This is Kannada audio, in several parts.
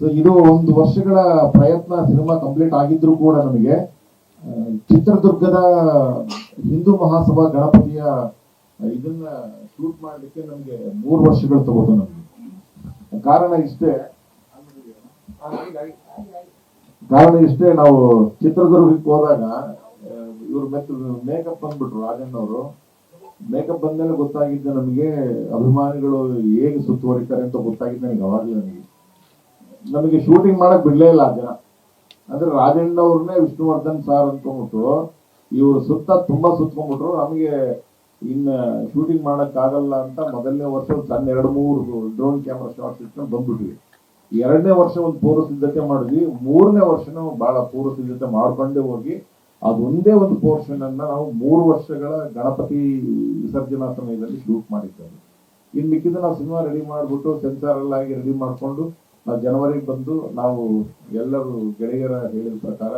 ಸೊ ಇದು ಒಂದು ವರ್ಷಗಳ ಪ್ರಯತ್ನ ಸಿನಿಮಾ ಕಂಪ್ಲೀಟ್ ಆಗಿದ್ರು ಕೂಡ ನಮಗೆ ಚಿತ್ರದುರ್ಗದ ಹಿಂದೂ ಮಹಾಸಭಾ ಗಣಪತಿಯ ಇದನ್ನ ಶೂಟ್ ಮಾಡಲಿಕ್ಕೆ ನಮಗೆ ಮೂರು ವರ್ಷಗಳು ತಗೋತು ನಮಗೆ. ಕಾರಣ ಇಷ್ಟೇ ಕಾರಣ ಇಷ್ಟೇ, ನಾವು ಚಿತ್ರದುರ್ಗಕ್ಕೆ ಹೋದಾಗ ಇವ್ರ ಮೇಕಪ್ ಬಂದ್ಬಿಟ್ರು ರಾಜಣ್ಣ ಅವರು ಮೇಕಪ್ ಬಂದ್ಮೇಲೆ ಗೊತ್ತಾಗಿದ್ದ ನಮಗೆ ಅಭಿಮಾನಿಗಳು ಹೇಗೆ ಸುತ್ತುವರಿತಾರೆ ಅಂತ ಗೊತ್ತಾಗಿದ್ದ ನನಗೆ ಅವಾಗಲೇ ನನಗೆ ನಮಗೆ ಶೂಟಿಂಗ್ ಮಾಡಕ್ ಬಿಡ್ಲೇ ಇಲ್ಲ ಜನ. ಅಂದ್ರೆ ರಾಜಣ್ಣ ಅವ್ರನ್ನೇ ವಿಷ್ಣುವರ್ಧನ್ ಸಾರ್ ಅನ್ಕೊಂಡ್ಬಿಟ್ಟು ಇವ್ರು ಸುತ್ತ ತುಂಬಾ ಸುತ್ಕೊಂಡ್ಬಿಟ್ರು. ನಮಗೆ ಇನ್ನ ಶೂಟಿಂಗ್ ಮಾಡಕ್ ಆಗಲ್ಲ ಅಂತ ಮೊದಲನೇ ವರ್ಷ ಒಂದು ಸಣ್ಣ ಎರಡು ಮೂರು ಡ್ರೋನ್ ಕ್ಯಾಮ್ರಾ ಶಾರ್ಟ್ ಇಟ್ಕೊಂಡು ಬಂದ್ಬಿಟ್ವಿ. ಎರಡನೇ ವರ್ಷ ಒಂದು ಪೂರ್ವ ಸಿದ್ಧತೆ ಮಾಡಿದ್ವಿ. ಮೂರನೇ ವರ್ಷನೂ ಬಹಳ ಪೂರ್ವ ಸಿದ್ಧತೆ ಮಾಡ್ಕೊಂಡೇ ಹೋಗಿ ಅದೊಂದೇ ಒಂದು ಪೋರ್ಷನ್ ಅನ್ನ ನಾವು ಮೂರು ವರ್ಷಗಳ ಗಣಪತಿ ವಿಸರ್ಜನಾ ಸಮಯದಲ್ಲಿ ಶೂಟ್ ಮಾಡಿದ್ದೇವೆ ಇನ್ ಮಿಕ್ಕಿದ ನಾವು ಸಿನಿಮಾ ರೆಡಿ ಮಾಡ್ಬಿಟ್ಟು ಸೆನ್ಸಾರ್ ಎಲ್ಲ ಆಗಿ ರೆಡಿ ಮಾಡ್ಕೊಂಡು ನಾವು ಜನವರಿಗೆ ಬಂದು ನಾವು ಎಲ್ಲರೂ ಗೆಳೆಯರ ಹೇಳಿದ ಪ್ರಕಾರ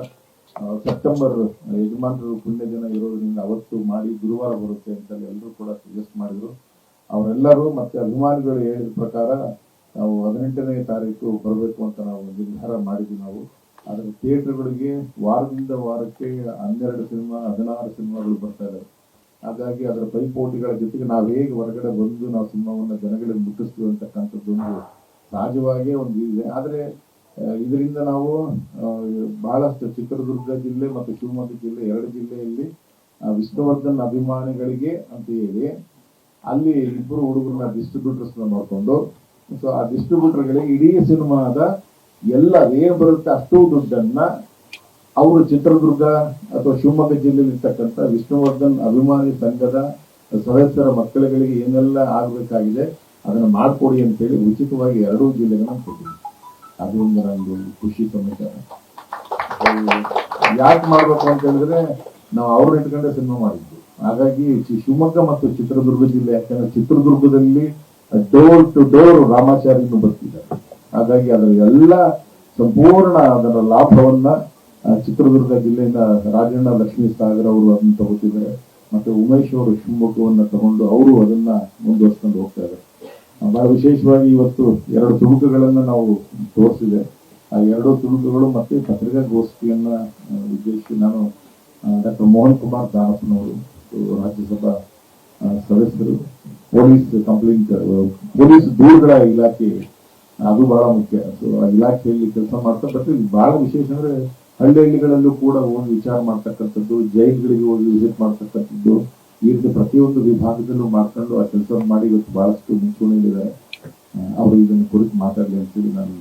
ಸೆಪ್ಟೆಂಬರ್ ಯಜಮಾನರು ಪುಣ್ಯ ದಿನ ಇರೋದ್ರಿಂದ ಅವತ್ತು ಮಾಡಿ ಗುರುವಾರ ಬರುತ್ತೆ ಅಂತ ಎಲ್ಲರೂ ಕೂಡ ಸಜೆಸ್ಟ್ ಮಾಡಿದ್ರು. ಅವರೆಲ್ಲರೂ ಮತ್ತೆ ಅಭಿಮಾನಿಗಳು ಹೇಳಿದ ಪ್ರಕಾರ ನಾವು ಹದಿನೆಂಟನೇ ತಾರೀಕು ಬರಬೇಕು ಅಂತ ನಾವು ನಿರ್ಧಾರ ಮಾಡಿದ್ವಿ ನಾವು. ಆದರೆ ಥಿಯೇಟರ್ಗಳಿಗೆ ವಾರದಿಂದ ವಾರಕ್ಕೆ ಹನ್ನೆರಡು ಸಿನಿಮಾ, ಹದಿನಾರು ಸಿನಿಮಾಗಳು ಬರ್ತಾ ಇದ್ದಾವೆ ಹಾಗಾಗಿ ಅದರ ಪೈಪೋಟಿಗಳ ಜೊತೆಗೆ ನಾವು ಹೇಗೆ ಹೊರಗಡೆ ಬಂದು ನಾವು ಸಿನಿಮಾವನ್ನು ಜನಗಳಿಗೆ ಮುಟ್ಟಿಸ್ತೀವಿ ಅಂತಕ್ಕಂಥದ್ದು ಒಂದು ಸಹಜವಾಗೇ ಒಂದು ಇದೆ. ಆದರೆ ಇದರಿಂದ ನಾವು ಬಹಳಷ್ಟು ಚಿತ್ರದುರ್ಗ ಜಿಲ್ಲೆ ಮತ್ತು ಶಿವಮೊಗ್ಗ ಜಿಲ್ಲೆ ಎರಡು ಜಿಲ್ಲೆಯಲ್ಲಿ ವಿಷ್ಣುವರ್ಧನ್ ಅಭಿಮಾನಿಗಳಿಗೆ ಅಂತ ಹೇಳಿ, ಅಲ್ಲಿ ಇಬ್ಬರು ಹುಡುಗರನ್ನ ಡಿಸ್ಟ್ರಿಬ್ಯೂಟರ್ಸ್ನ ನೋಡ್ಕೊಂಡು ಸೊ ಆ ಡಿಸ್ಟ್ರಿಬ್ಯೂಟರ್ಗಳಿಗೆ ಇಡೀ ಸಿನಿಮಾದ ಎಲ್ಲ ಏನ್ ಬರುತ್ತೆ ಅಷ್ಟು ದುಡ್ಡನ್ನ ಅವರು ಚಿತ್ರದುರ್ಗ ಅಥವಾ ಶಿವಮೊಗ್ಗ ಜಿಲ್ಲೆಯಲ್ಲಿ ಇರ್ತಕ್ಕಂಥ ವಿಷ್ಣುವರ್ಧನ್ ಅಭಿಮಾನಿ ಸಂಘದ ಸದಸ್ಯರ ಮಕ್ಕಳುಗಳಿಗೆ ಏನೆಲ್ಲ ಆಗ್ಬೇಕಾಗಿದೆ. ಅದನ್ನ ಮಾಡ್ಕೊಡಿ ಅಂತೇಳಿ ಉಚಿತವಾಗಿ ಎರಡೂ ಜಿಲ್ಲೆಗಳನ್ನ ಕೊಟ್ಟಿದ್ವಿ. ಒಂದು ನಂದು ಖುಷಿ ಸಮಾಚಾರ ಯಾಕೆ ಮಾಡಬೇಕು ಅಂತ ಹೇಳಿದ್ರೆ ನಾವು ಅವ್ರು ಇಟ್ಕೊಂಡೆ ಸಿನಿಮಾ ಮಾಡಿದ್ವಿ. ಹಾಗಾಗಿ ಶಿವಮೊಗ್ಗ ಮತ್ತು ಚಿತ್ರದುರ್ಗ ಜಿಲ್ಲೆ, ಯಾಕಂದ್ರೆ ಚಿತ್ರದುರ್ಗದಲ್ಲಿ ಡೋರ್ ಟು ಡೋರ್ ರಾಮಾಚಾರ್ಯನು ಬರ್ತಿದ್ದಾರೆ. ಹಾಗಾಗಿ ಅದರ ಎಲ್ಲ ಸಂಪೂರ್ಣ ಅದರ ಲಾಭವನ್ನ ಚಿತ್ರದುರ್ಗ ಜಿಲ್ಲೆಯಿಂದ ರಾಜಣ್ಣ ಲಕ್ಷ್ಮೀ ಸಾಗರ್ ಅವರು ಅದನ್ನು ತಗೋತಿದ್ದಾರೆ. ಮತ್ತೆ ಉಮೇಶ್ ಅವರು ಶಿವಮೊಗ್ಗವನ್ನ ತಗೊಂಡು ಅವರು ಅದನ್ನ ಮುಂದುವರ್ಸ್ಕೊಂಡು ಹೋಗ್ತಾ ಇದ್ದಾರೆ. ಬಹಳ ವಿಶೇಷವಾಗಿ ಇವತ್ತು ಎರಡು ತುಣುಕುಗಳನ್ನ ನಾವು ತೋರಿಸಿದೆ. ಆ ಎರಡು ತುಣುಕುಗಳು ಮತ್ತೆ ಪತ್ರಿಕಾಗೋಷ್ಠಿಯನ್ನ ಗೋಷ್ಠಿಯನ್ನ ಉದ್ದೇಶಿಸಿ ನಾನು ಡಾಕ್ಟರ್ ಮೋಹನ್ ಕುಮಾರ್ ದಾನಪ್ಪನವರು ರಾಜ್ಯಸಭಾ ಸದಸ್ಯರು, ಪೊಲೀಸ್ ಕಂಪ್ಲೇಂಟ್ ಪೊಲೀಸ್ ದೂರುಗಳ ಇಲಾಖೆ, ಅದು ಬಹಳ ಮುಖ್ಯ. ಸೊ ಆ ಇಲಾಖೆಯಲ್ಲಿ ಕೆಲಸ ಮಾಡ್ತಾ ಬಟ್ ಬಹಳ ವಿಶೇಷ ಅಂದ್ರೆ ಹಳ್ಳಿ ಹಳ್ಳಿಗಳಲ್ಲೂ ಕೂಡ ಹೋಗಿ ವಿಚಾರ ಮಾಡ್ತಕ್ಕಂಥದ್ದು, ಜೈಲ್ಗಳಿಗೆ ಹೋಗಿ ವಿಸಿಟ್ ಮಾಡ್ತಕ್ಕಂಥದ್ದು ಈ ರೀತಿ ಪ್ರತಿಯೊಂದು ವಿಭಾಗದಲ್ಲೂ ಮಾಡ್ಕೊಂಡು ಆ ಕೆಲಸ ಮಾಡಿ ಇವತ್ತು ಬಹಳಷ್ಟು ಮುಂಚೂಣಿಯಲ್ಲಿದ್ದಾರೆ. ಅವರು ಇದನ್ನು ಕುರಿತು ಮಾತಾಡಲಿ ಅಂತೇಳಿ ನಾನು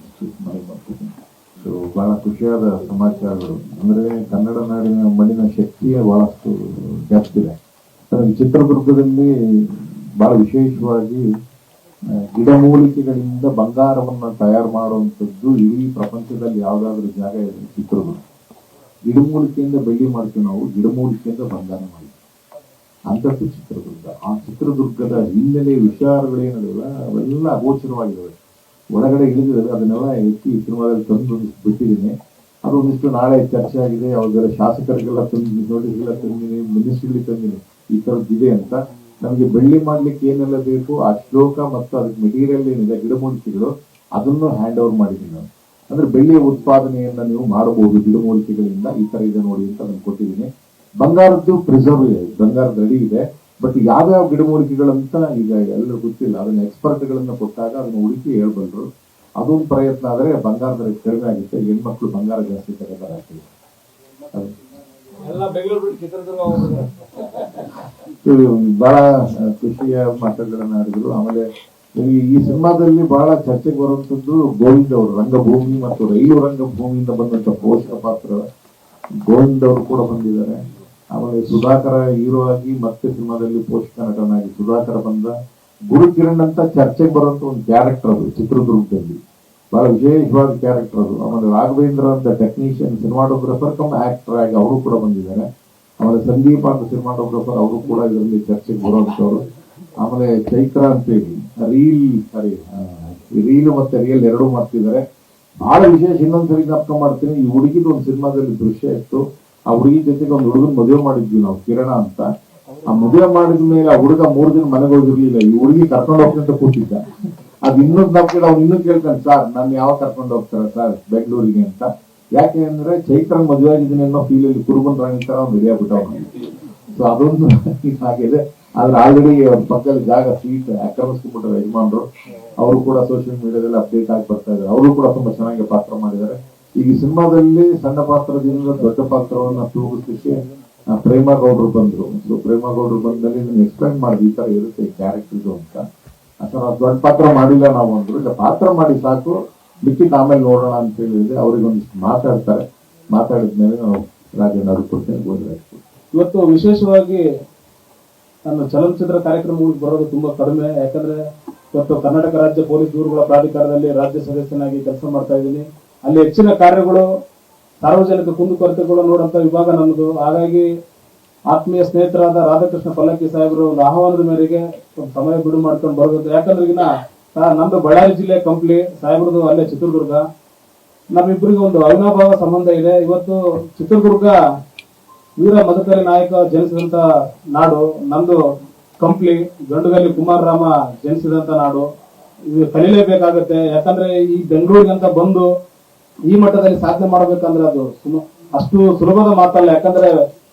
ಮನವಿ ಮಾಡ್ತೀನಿ ಸೊ ಬಹಳ ಖುಷಿಯಾದ ಸಮಾಚಾರಗಳು. ಅಂದ್ರೆ ಕನ್ನಡ ನಾಡಿನ ಮಣ್ಣಿನ ಶಕ್ತಿಯೇ ಬಹಳಷ್ಟು ಜಾಸ್ತಿ ಇದೆ. ಚಿತ್ರದುರ್ಗದಲ್ಲಿ ಬಹಳ ವಿಶೇಷವಾಗಿ ಗಿಡಮೂಲಿಕೆಗಳಿಂದ ಬಂಗಾರವನ್ನು ತಯಾರು ಮಾಡುವಂಥದ್ದು ಇಡೀ ಪ್ರಪಂಚದಲ್ಲಿ ಯಾವುದಾದ್ರೂ ಜಾಗ ಇದೆ, ಚಿತ್ರದುರ್ಗ. ಗಿಡಮೂಲಿಕೆಯಿಂದ ಬೆಳ್ಳಿ ಮಾಡ್ತೀವಿ ನಾವು ಗಿಡಮೂಲಿಕೆಯಿಂದ ಬಂಗಾರ ಮಾಡ್ತೀವಿ. ಅಂತದ್ದು ಚಿತ್ರದುರ್ಗ. ಆ ಚಿತ್ರದುರ್ಗದ ಹಿನ್ನೆಲೆ ವಿಚಾರಗಳೇನಲ್ಲ ಅವೆಲ್ಲ ಅಗೋಚರವಾಗಿದ್ದಾವೆ ಒಳಗಡೆ ಇಳಿದಿದ್ದಾರೆ, ಅದನ್ನೆಲ್ಲ ಎತ್ತಿ ಸಿನಿಮಾದಲ್ಲಿ ತಂದು ಬಿಟ್ಟಿದ್ದೀನಿ. ಅದು ಒಂದಿಷ್ಟು ನಾಳೆ ಚರ್ಚೆ ಆಗಿದೆ, ಅವ್ರಿಗೆಲ್ಲ ಶಾಸಕರಿಗೆಲ್ಲ ತಂದು, ನೋಟಿಸ್ಗೆಲ್ಲ ತಂದಿನಿ ಮಿನಿಸ್ಟ್ರಿಗೆ ತಂದಿನಿ ಈ ಥರದ್ದಿದೆ ಅಂತ. ನಮಗೆ ಬೆಳ್ಳಿ ಮಾಡ್ಲಿಕ್ಕೆ ಏನೆಲ್ಲ ಬೇಕು, ಆ ಶ್ಲೋಕ ಮತ್ತು ಅದಕ್ಕೆ ಮೆಟೀರಿಯಲ್ ಏನಿದೆ, ಗಿಡಮೂಲಿಕೆಗಳು, ಅದನ್ನು ಹ್ಯಾಂಡ್ ಓವರ್ ಮಾಡಿದ್ದೀನಿ ನಾನು. ಅಂದರೆ ಬೆಳ್ಳಿಯ ಉತ್ಪಾದನೆಯನ್ನ ನೀವು ಮಾಡಬಹುದು, ಗಿಡಮೂಲಿಕೆಗಳಿಂದ ಈ ತರ ಇದೆ ನೋಡಿ ಅಂತ ನಾನು ಕೊಟ್ಟಿದ್ದೀನಿ. ಬಂಗಾರದ್ದು ಪ್ರಿಸರ್ವ್ ಇದೆ ಬಂಗಾರದ ರೆಡಿ ಇದೆ. ಬಟ್ ಯಾವ್ಯಾವ ಗಿಡಮೂಲಿಕೆಗಳಂತ ಈಗ ಎಲ್ಲರೂ ಗೊತ್ತಿಲ್ಲ. ಅದನ್ನ ಎಕ್ಸ್ಪರ್ಟ್ಗಳನ್ನ ಕೊಟ್ಟಾಗ ಅದನ್ನ ಹುಡುಕಿ ಹೇಳ್ಬಲ್ರು ಅದೊಂದು ಪ್ರಯತ್ನ ಆದ್ರೆ ಬಂಗಾರದ ರೇಟ್ ಕಡಿಮೆ ಆಗುತ್ತೆ. ಹೆಣ್ಮಕ್ಳು ಬಂಗಾರ ಜಾಸ್ತಿ ತಗೋತಾರೆ ಬಹಳ ಖುಷಿಯ ಮಾತುಗಳನ್ನ ಆಡಿದ್ರು. ಆಮೇಲೆ ಈ ಈ ಸಿನಿಮಾದಲ್ಲಿ ಬಹಳ ಚರ್ಚೆಗೆ ಬರುವಂತದ್ದು ಗೋವಿಂದ್ ಅವರು ರಂಗಭೂಮಿ ಮತ್ತು ರೈಲು ರಂಗಭೂಮಿಯಿಂದ ಬಂದಂತ ಪೋಷಕ ಪಾತ್ರ. ಗೋವಿಂದ್ ಅವರು ಕೂಡ ಬಂದಿದ್ದಾರೆ. ಆಮೇಲೆ ಸುಧಾಕರ ಹೀರೋ ಆಗಿ ಮತ್ತೆ ಸಿನಿಮಾದಲ್ಲಿ ಪೋಷಕ ನಟನಾಗಿ ಸುಧಾಕರ ಬಂದ ಗುರುಕಿರಣ್ ಅಂತ ಚರ್ಚೆಗೆ ಬರುವಂತ ಒಂದು ಕ್ಯಾರೆಕ್ಟರ್ ಅದು, ಚಿತ್ರದುರ್ಗದಲ್ಲಿ. ಬಹಳ ವಿಶೇಷವಾದ ಕ್ಯಾರೆಕ್ಟರ್ ಅದು. ಆಮೇಲೆ ರಾಘವೇಂದ್ರ ಅಂತ ಟೆಕ್ನಿಷಿಯನ್ ಸಿನಿಮಾಟೋಗ್ರಫರ್ ಕಮ್ ಆಕ್ಟರ್ ಆಗಿ ಅವರು ಕೂಡ ಬಂದಿದ್ದಾರೆ. ಆಮೇಲೆ ಸಂದೀಪ ಅಂತ ಸಿನಿಮಾಟೋಗ್ರಫರ್ ಅವರು ಕೂಡ ಇದರಲ್ಲಿ ಚರ್ಚೆಗೆ ಬರುವಂತವ್ರು. ಆಮೇಲೆ ಚೈತ್ರ ಅಂತ ಹೇಳಿ ರೀಲ್ ಸಾರಿ ರೀಲ್ ಮತ್ತೆ ರಿಯಲ್ ಎರಡೂ ಮಾಡ್ತಿದ್ದಾರೆ. ಬಹಳ ವಿಶೇಷ ಇನ್ನೊಂದ್ಸರಿ ಜ್ಞಾಪಕ ಮಾಡ್ತೀನಿ. ಈ ಹುಡುಗಿದ ಒಂದು ಸಿನಿಮಾದಲ್ಲಿ ದೃಶ್ಯ ಇತ್ತು. ಆ ಹುಡುಗಿ ಜೊತೆಗೆ ಒಂದು ಹುಡುಗನ್ ಮದುವೆ ಮಾಡಿದ್ವಿ ನಾವು, ಕಿರಣ ಅಂತ. ಆ ಮದುವೆ ಮಾಡಿದ ಮೇಲೆ ಆ ಹುಡುಗ ಮೂರ್ ದಿನ ಮನೆಗೆ ಹೋಗಿರ್ಲಿಲ್ಲ. ಈ ಹುಡುಗಿ ಕರ್ಕೊಂಡು ಹೋಗ್ತಂತ ಕೂತಿದ್ದ. ಅದ್ ಇನ್ನೊಂದು ನಾವು ಕೇಳಿ, ಅವ್ನು ಇನ್ನೂ ಕೇಳ್ತಾನೆ, ಸರ್, ನಾನು ಯಾವ ಕರ್ಕೊಂಡು ಹೋಗ್ತಾರೆ ಸರ್ ಬೆಂಗಳೂರಿಗೆ ಅಂತ. ಯಾಕೆ ಅಂದ್ರೆ ಚೈತ್ರ ಮದುವೆ ಆಗಿದ್ದೀನಿ ಅನ್ನೋ ಫೀಲ್ ಅಲ್ಲಿ ಕುರುಬನ್ ರಾಣಿ ತರ ಅವ್ನು ಅವನು ಸೊ ಅದೊಂದು ಆಗಿದೆ ಆದ್ರೆ ಆಲ್ರೆಡಿ ಅವ್ರ ಪಕ್ಕದಲ್ಲಿ ಜಾಗ ಸೀಟ್ ಆಕ್ರಮಿಸ್ಕೊಂಡ್ಬಿಟ್ರೆ ಯಜಮಾನ್ರು. ಅವರು ಕೂಡ ಸೋಷಿಯಲ್ ಮೀಡಿಯಾದಲ್ಲಿ ಅಪ್ಡೇಟ್ ಆಗಿ ಬರ್ತಾ ಇದ್ದಾರೆ ಅವರು ಕೂಡ ತುಂಬಾ ಚೆನ್ನಾಗಿ ಪಾತ್ರ ಮಾಡಿದ್ದಾರೆ. ಈ ಸಿನಿಮಾದಲ್ಲಿ ಸಣ್ಣ ಪಾತ್ರದಿಂದ ದೊಡ್ಡ ಪಾತ್ರವನ್ನ ತೂಗಿಸ್ಲಿಕ್ಕೆ ಆ, ಪ್ರೇಮ ಗೌಡ್ರು ಬಂದ್ರು. ಸೊ ಪ್ರೇಮಗೌಡರು ಬಂದಲ್ಲಿ ನಾನು ಎಕ್ಸ್ಪ್ಲೈನ್ ಮಾಡಿದೆ ಈ ತರ ಇರುತ್ತೆ ಕ್ಯಾರೆಕ್ಟರ್ ಅಂತ. ಅಥವಾ ದೊಡ್ಡ ಪಾತ್ರ ಮಾಡಿಲ್ಲ ನಾವು ಅಂದ್ರು. ಇಲ್ಲ ಪಾತ್ರ ಮಾಡಿ ಸಾಕು ಬಿಟ್ಟಿ ಆಮೇಲೆ ನೋಡೋಣ ಅಂತ ಹೇಳಿದ್ರೆ ಅವ್ರಿಗೆ ಒಂದಿಷ್ಟು ಮಾತಾಡ್ತಾರೆ. ಮಾತಾಡಿದ್ಮೇಲೆ ನಾವು ರಾಜೇಂದ್ರ ಕೊಡ್ತೇನೆ ಗೋಧಿ ಇವತ್ತು ವಿಶೇಷವಾಗಿ ನನ್ನ ಚಲನಚಿತ್ರ ಕಾರ್ಯಕ್ರಮಗಳಿಗೆ ಬರೋದು ತುಂಬಾ ಕಡಿಮೆ. ಯಾಕಂದ್ರೆ ಇವತ್ತು ಕರ್ನಾಟಕ ರಾಜ್ಯ ಪೊಲೀಸ್ ದೂರುಗಳ ಪ್ರಾಧಿಕಾರದಲ್ಲಿ ರಾಜ್ಯ ಸದಸ್ಯನಾಗಿ ಕೆಲಸ ಮಾಡ್ತಾ ಇದ್ದೀನಿ. ಅಲ್ಲಿ ಹೆಚ್ಚಿನ ಕಾರ್ಯಗಳು, ಸಾರ್ವಜನಿಕ ಕುಂದುಕೊರತೆಗಳು ನೋಡಂತ ವಿಭಾಗ ನಮ್ಮದು ಹಾಗಾಗಿ ಆತ್ಮೀಯ ಸ್ನೇಹಿತರಾದ ರಾಧಾಕೃಷ್ಣ ಪಲ್ಲಕ್ಕಿ ಸಾಹೇಬರು ಒಂದು ಆಹ್ವಾನದ ಮೇರೆಗೆ ಒಂದು ಸಮಯ ಬಿಡು ಮಾಡ್ಕೊಂಡು ಬರಬೇಕು ಯಾಕಂದ್ರೆ ಈಗಿನ ನಮ್ದು ಬಳ್ಳಾರಿ ಜಿಲ್ಲೆ ಕಂಪ್ಲಿ ಸಾಹೇಬ್ರದ್ದು ಅಲ್ಲೇ ಚಿತ್ರದುರ್ಗ. ನಮ್ಮಿಬ್ಬರಿಗೆ ಒಂದು ಅವಿನಾಭಾವ ಸಂಬಂಧ ಇದೆ. ಇವತ್ತು ಚಿತ್ರದುರ್ಗ ವೀರ ಮದಕರಿ ನಾಯಕ ಜನಿಸಿದಂತ ನಾಡು, ನಮ್ದು ಕಂಪ್ಲಿ, ಗಂಡುಗಲ್ಲಿ ಕುಮಾರರಾಮ ಜನಿಸಿದಂತ ನಾಡು. ಇದು ಕಲೀಲೇಬೇಕಾಗತ್ತೆ. ಯಾಕಂದ್ರೆ ಈ ಬೆಂಗಳೂರಿಗಂತ ಬಂದು ಈ ಮಟ್ಟದಲ್ಲಿ ಸಾಧನೆ ಮಾಡ್ಬೇಕಂದ್ರೆ ಅದು ಅಷ್ಟು ಸುಲಭದ ಮಾತಲ್ಲ. ಯಾಕಂದ್ರೆ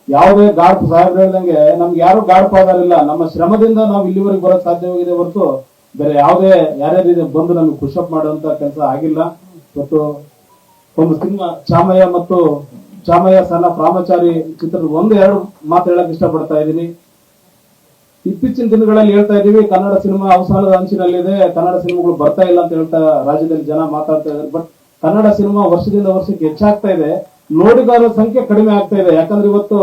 ಯಾವುದೇ ಗಾಡ್ ಸಾಹೇಬ್ರು ಹೇಳ್ದಂಗೆ ನಮ್ಗೆ ಯಾರು ಗಾಡ್ ಫಾದರ್ ಇಲ್ಲ. ನಮ್ಮ ಶ್ರಮದಿಂದ ನಾವು ಇಲ್ಲಿವರೆಗೆ ಬರೋಕ್ ಸಾಧ್ಯವಾಗಿದೆ ಹೊರತು ಬೇರೆ ಯಾವುದೇ ಯಾರ್ಯಾರು ಬಂದು ನಮ್ಗೆ ಖುಷಪ್ ಮಾಡುವಂತ ಕೆಲಸ ಆಗಿಲ್ಲ. ಮತ್ತು ಒಂದು ಸಿನಿಮಾ, ಚಾಮಯ್ಯ ಮತ್ತು ಚಾಮಯ್ಯ ಸಣ್ಣ ಪ್ರಾಮಚಾರಿ ಚಿತ್ರದ ಒಂದು, ಎರಡು ಮಾತು ಹೇಳಕ್ ಇಷ್ಟಪಡ್ತಾ ಇದ್ದೀನಿ. ಇತ್ತೀಚಿನ ದಿನಗಳಲ್ಲಿ ಹೇಳ್ತಾ ಇದೀವಿ ಕನ್ನಡ ಸಿನಿಮಾ ಅವಸಾನದ ಅಂಚಿನಲ್ಲಿದೆ, ಕನ್ನಡ ಸಿನಿಮಾಗಳು ಬರ್ತಾ ಇಲ್ಲ ಅಂತ ಹೇಳ್ತಾ ರಾಜ್ಯದಲ್ಲಿ ಜನ ಮಾತಾಡ್ತಾ ಇದ್ದಾರೆ. ಬಟ್ ಕನ್ನಡ ಸಿನಿಮಾ ವರ್ಷದಿಂದ ವರ್ಷಕ್ಕೆ ಹೆಚ್ಚಾಗ್ತಾ ಇದೆ. ನೋಡಿಗಾರರ ಸಂಖ್ಯೆ ಕಡಿಮೆ ಆಗ್ತಾ ಇದೆ. ಯಾಕಂದ್ರೆ ಇವತ್ತು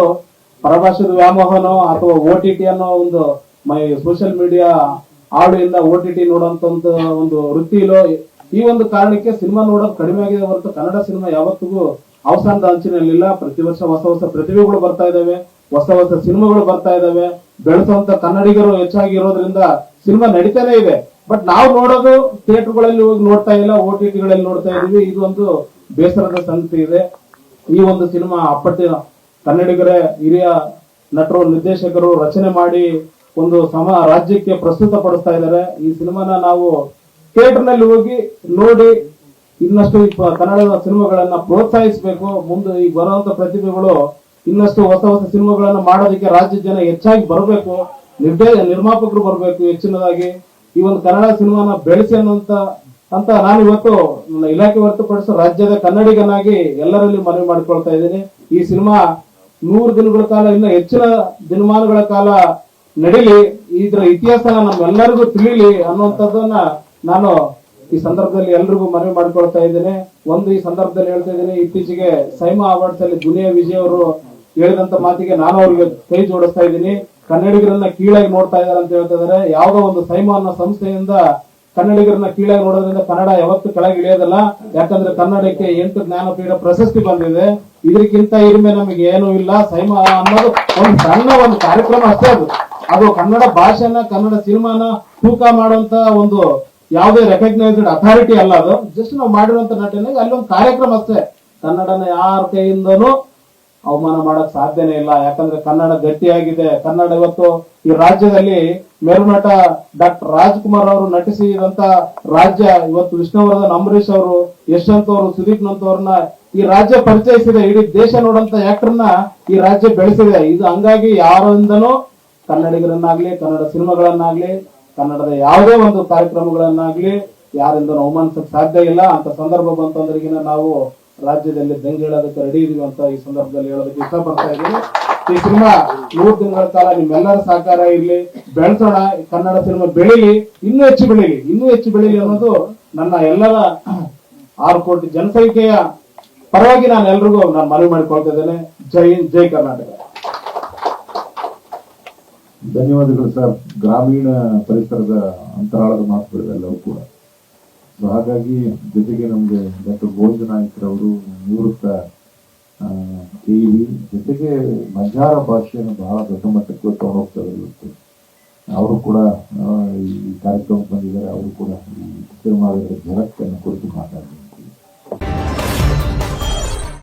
ಪರಭಾಷೆದ ವ್ಯಾಮೋಹನೋ ಅಥವಾ ಓ ಟಿ ಟಿ ಅನ್ನೋ ಒಂದು ಮೈ ಸೋಷಿಯಲ್ ಮೀಡಿಯಾ ಆಡಿಯಿಂದ ಓ ಟಿ ಟಿ ನೋಡುವಂತ ಒಂದು ಒಂದು ವೃತ್ತಿಲೋ ಈ ಒಂದು ಕಾರಣಕ್ಕೆ ಸಿನಿಮಾ ನೋಡೋದು ಕಡಿಮೆ ಆಗಿದೆ ಹೊರತು ಕನ್ನಡ ಸಿನಿಮಾ ಯಾವತ್ತಿಗೂ ಅವಸಾನದ ಅಂಚಿನಲ್ಲಿಲ್ಲ. ಪ್ರತಿ ವರ್ಷ ಹೊಸ ಹೊಸ ಪ್ರತಿಭೆಗಳು ಬರ್ತಾ ಇದಾವೆ. ಹೊಸ ಹೊಸ ಸಿನಿಮಾಗಳು ಬರ್ತಾ ಇದಾವೆ. ಬೆಳೆಸುವಂತ ಕನ್ನಡಿಗರು ಹೆಚ್ಚಾಗಿ ಇರೋದ್ರಿಂದ ಸಿನಿಮಾ ನಡೀತಾನೆ ಇದೆ. ಬಟ್ ನಾವು ನೋಡೋದು ಥಿಯೇಟರ್ಗಳಲ್ಲಿ ಹೋಗಿ ನೋಡ್ತಾ ಇಲ್ಲ, ಓ ಟಿ ಟಿಗಳಲ್ಲಿ ನೋಡ್ತಾ ಇದೀವಿ. ಇದು ಒಂದು ಬೇಸರದ ಸಂಗತಿ ಇದೆ. ಈ ಒಂದು ಸಿನಿಮಾ ಅಪ್ಪಟ್ಟಿನ ಕನ್ನಡಿಗರೇ, ಹಿರಿಯ ನಟರು, ನಿರ್ದೇಶಕರು ರಚನೆ ಮಾಡಿ ಒಂದು ಸಮ ರಾಜ್ಯಕ್ಕೆ ಪ್ರಸ್ತುತ ಪಡಿಸ್ತಾ ಇದ್ದಾರೆ. ಈ ಸಿನಿಮಾನ ನಾವು ಥಿಯೇಟರ್ನಲ್ಲಿ ಹೋಗಿ ನೋಡಿ ಇನ್ನಷ್ಟು ಕನ್ನಡದ ಸಿನಿಮಾಗಳನ್ನ ಪ್ರೋತ್ಸಾಹಿಸಬೇಕು. ಮುಂದೆ ಈಗ ಬರುವಂತ ಪ್ರತಿಭೆಗಳು ಇನ್ನಷ್ಟು ಹೊಸ ಹೊಸ ಸಿನಿಮಾಗಳನ್ನ ಮಾಡೋದಕ್ಕೆ ರಾಜ್ಯದ ಜನ ಹೆಚ್ಚಾಗಿ ಬರಬೇಕು. ನಿರ್ದೇಶ ನಿರ್ಮಾಪಕರು ಬರಬೇಕು ಹೆಚ್ಚಿನದಾಗಿ. ಈ ಒಂದು ಕನ್ನಡ ಸಿನಿಮಾನ ಬೆಳೆಸಿ ಅನ್ನುವಂತ ಅಂತ ನಾನು ಇವತ್ತು ನನ್ನ ಇಲಾಖೆ ಹೊರತುಪಡಿಸಿ ರಾಜ್ಯದ ಕನ್ನಡಿಗನಾಗಿ ಎಲ್ಲರಲ್ಲಿ ಮನವಿ ಮಾಡಿಕೊಳ್ತಾ ಇದ್ದೀನಿ. ಈ ಸಿನಿಮಾ ನೂರು ದಿನಗಳ ಕಾಲ, ಇನ್ನ ಹೆಚ್ಚಿನ ದಿನಮಾನಗಳ ಕಾಲ ನಡೀಲಿ. ಇದ್ರ ಇತಿಹಾಸ ನಮ್ಮೆಲ್ಲರಿಗೂ ತಿಳಿಲಿ ಅನ್ನುವಂಥದ್ದನ್ನ ನಾನು ಈ ಸಂದರ್ಭದಲ್ಲಿ ಎಲ್ರಿಗೂ ಮನವಿ ಮಾಡಿಕೊಳ್ತಾ ಇದ್ದೇನೆ. ಒಂದು ಈ ಸಂದರ್ಭದಲ್ಲಿ ಹೇಳ್ತಾ ಇದ್ದೀನಿ, ಇತ್ತೀಚೆಗೆ ಸೈಮಾ ಅವಾರ್ಡ್ಸ್ ಅಲ್ಲಿ ದುನಿಯಾ ವಿಜಯ್ ಅವರು ಹೇಳಿದಂತ ಮಾತಿಗೆ ನಾನು ಅವ್ರಿಗೆ ಕೈ ಜೋಡಿಸ್ತಾ ಇದ್ದೀನಿ. ಕನ್ನಡಿಗರನ್ನ ಕೀಳಾಗಿ ನೋಡ್ತಾ ಇದ್ದಾರೆ ಅಂತ ಹೇಳ್ತಾ ಯಾವುದೋ ಯಾವ್ದೋ ಒಂದು ಸೈಮಾನ ಸಂಸ್ಥೆಯಿಂದ ಕನ್ನಡಿಗರನ್ನ ಕೀಳಾಗಿ ನೋಡೋದ್ರಿಂದ ಕನ್ನಡ ಯಾವತ್ತೂ ಕೆಳಗೆ ಇಳಿಯೋದಲ್ಲ. ಯಾಕಂದ್ರೆ ಕನ್ನಡಕ್ಕೆ ಎಂಟು ಜ್ಞಾನಪೀಠ ಪ್ರಶಸ್ತಿ ಬಂದಿದೆ. ಇದಕ್ಕಿಂತ ಇರ್ಮೆ ನಮಗೆ ಏನು ಇಲ್ಲ. ಸೈಮಾ ಅನ್ನೋದು ಒಂದು ಸಣ್ಣ ಒಂದು ಕಾರ್ಯಕ್ರಮ ಅಷ್ಟೇ ಅದು. ಅದು ಕನ್ನಡ ಭಾಷೆನ, ಕನ್ನಡ ಸಿನಿಮಾನ ತೂಕ ಮಾಡುವಂತ ಒಂದು ಯಾವುದೇ ರೆಕಗ್ನೈಸ್ಡ್ ಅಥಾರಿಟಿ ಅಲ್ಲ ಅದು. ಜಸ್ಟ್ ನಾವು ಮಾಡಿರುವಂತ ನಟನೆಗೆ ಅಲ್ಲಿ ಒಂದು ಕಾರ್ಯಕ್ರಮ ಅಷ್ಟೇ. ಕನ್ನಡನ ಯಾರ ಕೈಯಿಂದನೂ ಅವಮಾನ ಮಾಡಕ್ ಸಾಧ್ಯನೇ ಇಲ್ಲ. ಯಾಕಂದ್ರೆ ಕನ್ನಡ ಗಟ್ಟಿಯಾಗಿದೆ. ಕನ್ನಡ ಇವತ್ತು ಈ ರಾಜ್ಯದಲ್ಲಿ ಮೇರುನಟ ಡಾಕ್ಟರ್ ರಾಜ್ಕುಮಾರ್ ಅವರು ನಟಿಸಿದಂತ ರಾಜ್ಯ ಇವತ್ತು ವಿಷ್ಣುವರ್ಧನ್ ಅಂಬರೀಶ್ ಅವರು, ಯಶವಂತ್ ಅವರು, ಸುದೀಪ್ ನಂತವ್ರನ್ನ ಈ ರಾಜ್ಯ ಪರಿಚಯಿಸಿದೆ. ಇಡೀ ದೇಶ ನೋಡಂತ ಆಕ್ಟರ್ನ ಈ ರಾಜ್ಯ ಬೆಳೆಸಿದೆ. ಇದು ಹಂಗಾಗಿ ಯಾರಿಂದನೂ ಕನ್ನಡಿಗರನ್ನಾಗ್ಲಿ, ಕನ್ನಡ ಸಿನಿಮಾಗಳನ್ನಾಗ್ಲಿ, ಕನ್ನಡದ ಯಾವುದೇ ಒಂದು ಕಾರ್ಯಕ್ರಮಗಳನ್ನಾಗ್ಲಿ ಯಾರಿಂದ ಅವಮಾನಿಸಕ್ ಸಾಧ್ಯ ಇಲ್ಲ. ಅಂತ ಸಂದರ್ಭ ಬಂತಂದ್ರಿಗಿನ ನಾವು ರಾಜ್ಯದಲ್ಲಿ ದಂಗೆ ಹೇಳೋದಕ್ಕೆ ರೆಡಿ ಇದೀವಿ ಅಂತ ಈ ಸಂದರ್ಭದಲ್ಲಿ ಹೇಳೋದಕ್ಕೆ ಇಷ್ಟಪಡ್ತಾ ಇದ್ದೀನಿ. ಈ ಸಿನಿಮಾ ಮೂರು ದಿನಗಳ ಕಾಲ ನಿಮ್ಮೆಲ್ಲರ ಸಹಕಾರ ಇರಲಿ. ಬೆಳೆಸೋಣ, ಕನ್ನಡ ಸಿನಿಮಾ ಬೆಳೀಲಿ, ಇನ್ನೂ ಹೆಚ್ಚು ಬೆಳೀಲಿ, ಇನ್ನೂ ಹೆಚ್ಚು ಬೆಳೀಲಿ ಅನ್ನೋದು ನನ್ನ ಎಲ್ಲರ ಆರು ಕೋಟಿ ಜನಸಂಖ್ಯೆಯ ಪರವಾಗಿ ನಾನು ಎಲ್ರಿಗೂ ನಾನು ಮನವಿ ಮಾಡಿಕೊಳ್ತಾ ಇದ್ದೇನೆ. ಜೈ ಜೈ ಕರ್ನಾಟಕ. ಧನ್ಯವಾದಗಳು ಸರ್. ಗ್ರಾಮೀಣ ಪರಿಸರದ ಅಂತರಾಳದ ಮಾತುಗಳೆಲ್ಲವೂ ಕೂಡ. ಸೊ ಹಾಗಾಗಿ ಜೊತೆಗೆ ನಮಗೆ ಡಾಕ್ಟರ್ ಗೋವಿಂದ ನಾಯ್ಕರವರು ನಿವೃತ್ತ ಕೆ ಜೊತೆಗೆ ಬಂಜಾರ ಭಾಷೆಯನ್ನು ಬಹಳ ದೊಡ್ಡ ಮಟ್ಟಕ್ಕೆ ತಗೊಂಡೋಗ್ತಾರೆ ಇವತ್ತು. ಅವರು ಕೂಡ ಈ ಕಾರ್ಯಕ್ರಮಕ್ಕೆ ಬಂದಿದ್ದಾರೆ. ಅವರು ಕೂಡ ಈ ಸಿನಿಮಾದ ಜನಕ್ಕೆ ಕುರಿತು ಮಾತಾಡ್ತಾರೆ